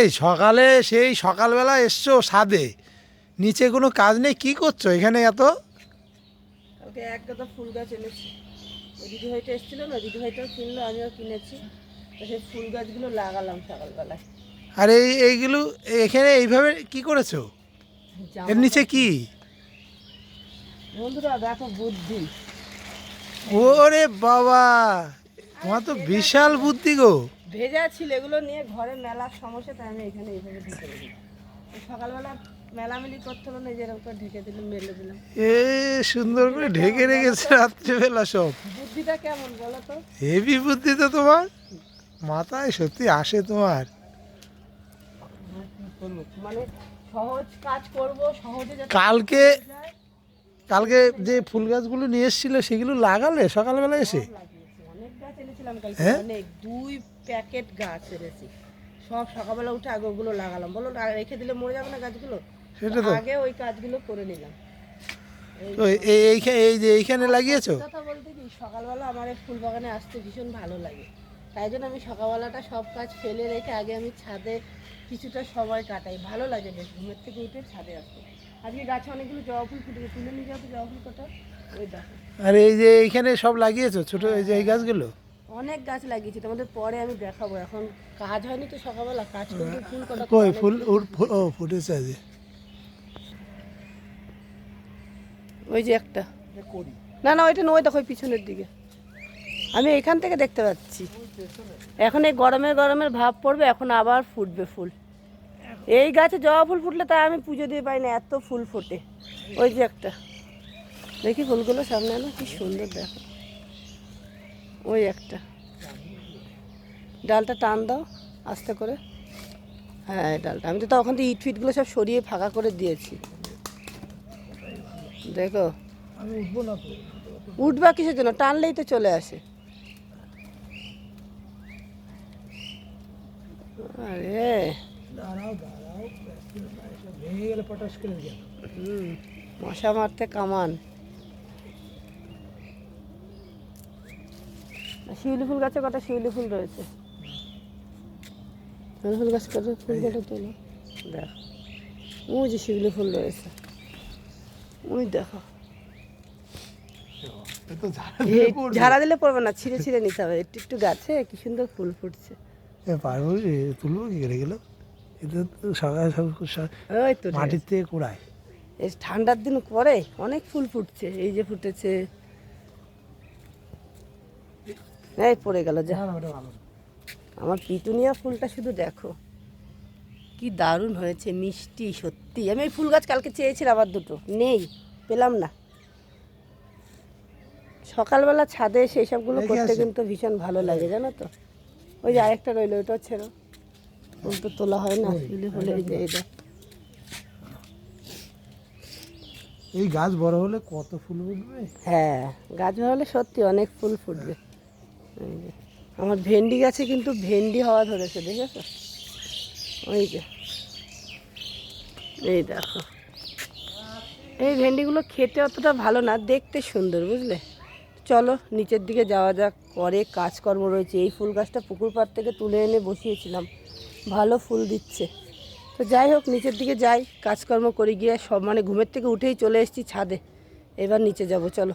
এই সকালে সেই সকালবেলা এসছো সাদে নিচে কোনো কাজ নেই? কি করছ এখানে এত? কালকে এক গাদা ফুল গাছ এনেছি। ওই এসেছিল না কিনলো আমিও কিনেছি। তো সেই ফুল গাছগুলো লাগালাম সকালবেলায়। আর এই এইগুলো এখানে এইভাবে কি করেছ? এর নিচে কি? বন্ধুরা দেখো বুদ্ধি। ওরে বাবা! তোমার তো বিশাল বুদ্ধি গো। ভেজা ছিল এগুলো নিয়ে ঘরে মেলার সমস্যা তাই আমি এখানে এইভাবে ঢেকে দিই সকালবেলা মেলামেলি করতে হলো না এই যে এরকম করে ঢেকে দিলাম মেলে দিলাম। এ সুন্দর করে ঢেকে রেখেছে রাত্রিবেলা সব। বুদ্ধিটা কেমন বলো তো? হেভি বুদ্ধি তো তোমার। মাথায় সত্যি আসে তোমার। মানে সহজ কাজ করব সহজে কালকে কালকে যে ফুল গাছগুলো নিয়ে এসেছিলে সেগুলো লাগালে সকালবেলা এসে? অনেক কালকে হ্যাঁ? অনেক দুই প্যাকেট গাছ এনেছি। সব সকালবেলা উঠে আগে ওগুলো লাগালাম। বলো রেখে দিলে মরে যাবে না গাছগুলো? সেটা তো। আগে ওই কাজগুলো করে নিলাম। তো এই এইখানে এই যে এইখানে লাগিয়েছো? কথা বলতে কি সকালবেলা আমার এই ফুল বাগানে আসতে ভীষণ ভালো লাগে। তাই জন্য আমি সকালবেলাটা সব কাজ ফেলে রেখে আগে আমি ছাদে কিছুটা সময় কাটাই। ভালো লাগে বেশ ঘুমের থেকে উঠে ছাদে আসতে। আজকে গাছে অনেকগুলো জবা ফুল ফুটে তুলে নিয়ে যাব জবা ফুল কটা। ওই দেখো। আর এই যে এইখানে সব লাগিয়েছো? ছোট এই যে এই গাছগুলো? অনেক গাছ লাগিয়েছি তোমাদের পরে আমি দেখাবো। এখন কাজ হয়নি তো সকালবেলা কাজ করতে ফুল কটা কই ফুল ওর ফু- ও ফুটেছে আজ। ওই যে একটা। না না ওইটা নয় দেখো ওই পিছনের দিকে। আমি এখান থেকে দেখতে পাচ্ছি। এখন এই গরমের গরমের ভাব পড়বে এখন আবার ফুটবে ফুল। এই গাছে জবা ফুল ফুটলে তাই আমি পুজো দিয়ে পাই না এত ফুল ফোটে। ওই যে একটা। দেখি ফুলগুলো সামনে আনো কি সুন্দর দেখো। ওই একটা। ডালটা টান দাও, আস্তে করে। হ্যাঁ ডালটা। আমি তো তখন তো ইট ফিটগুলো সব সরিয়ে ফাঁকা করে দিয়েছি। দেখো। উঠবো কিসের জন্য? টানলেই তো চলে আসে। আরে। মশা মারতে কামান। শিউলি ফুল গাছে কটা শিউলি ফুল রয়েছে। শিউলি ফুল গাছ কত ফুল কটা তোলো। দেখ। ওই যে শিউলি ফুল রয়েছে। ওই দেখো। ঝাড়া দিলে পড়বে। না ছিঁড়ে ছিঁড়ে নিতে হবে। একটু একটু গাছে কি সুন্দর ফুল ফুটছে। এ পারব তুলবো কি করে গেল এটা তো সকাল ওই তো মাটির থেকে কুড়ায়। এই ঠান্ডার দিন পরে অনেক ফুল ফুটছে এই যে ফুটেছে। এই পড়ে গেল যা। আমার পিটুনিয়া ফুলটা শুধু দেখো। কি দারুণ হয়েছে মিষ্টি সত্যি। আমি এই ফুল গাছ কালকে চেয়েছিলাম আবার দুটো। নেই পেলাম না। সকালবেলা ছাদে সেই সবগুলো করতে কিন্তু ভীষণ ভালো লাগে জানো তো? ওই যে আরেকটা রইল ওইটাও ছেড়ো ফুল তো তোলা হয় না ফুলে ফুলে এই যে এই এই গাছ বড় হলে কত ফুল উঠবে? হ্যাঁ গাছ বড় হলে সত্যি অনেক ফুল ফুটবে। এই যে। আমার ভেন্ডি গাছে কিন্তু ভেন্ডি হওয়া ধরেছে, দেখেছ? ওই যে, এই দেখো। এই ভেন্ডিগুলো খেতে অতটা ভালো না, দেখতে সুন্দর, বুঝলে? চলো, নিচের দিকে যাওয়া যাক, পরে কাজকর্ম রয়েছে। এই ফুল গাছটা পুকুর পাড় থেকে তুলে এনে বসিয়েছিলাম। ভালো ফুল দিচ্ছে। তো যাই হোক, নিচের দিকে যাই, কাজকর্ম করে, গিয়ে সব মানে ঘুমের থেকে উঠেই চলে এসেছি ছাদে। এবার নিচে যাব, চলো।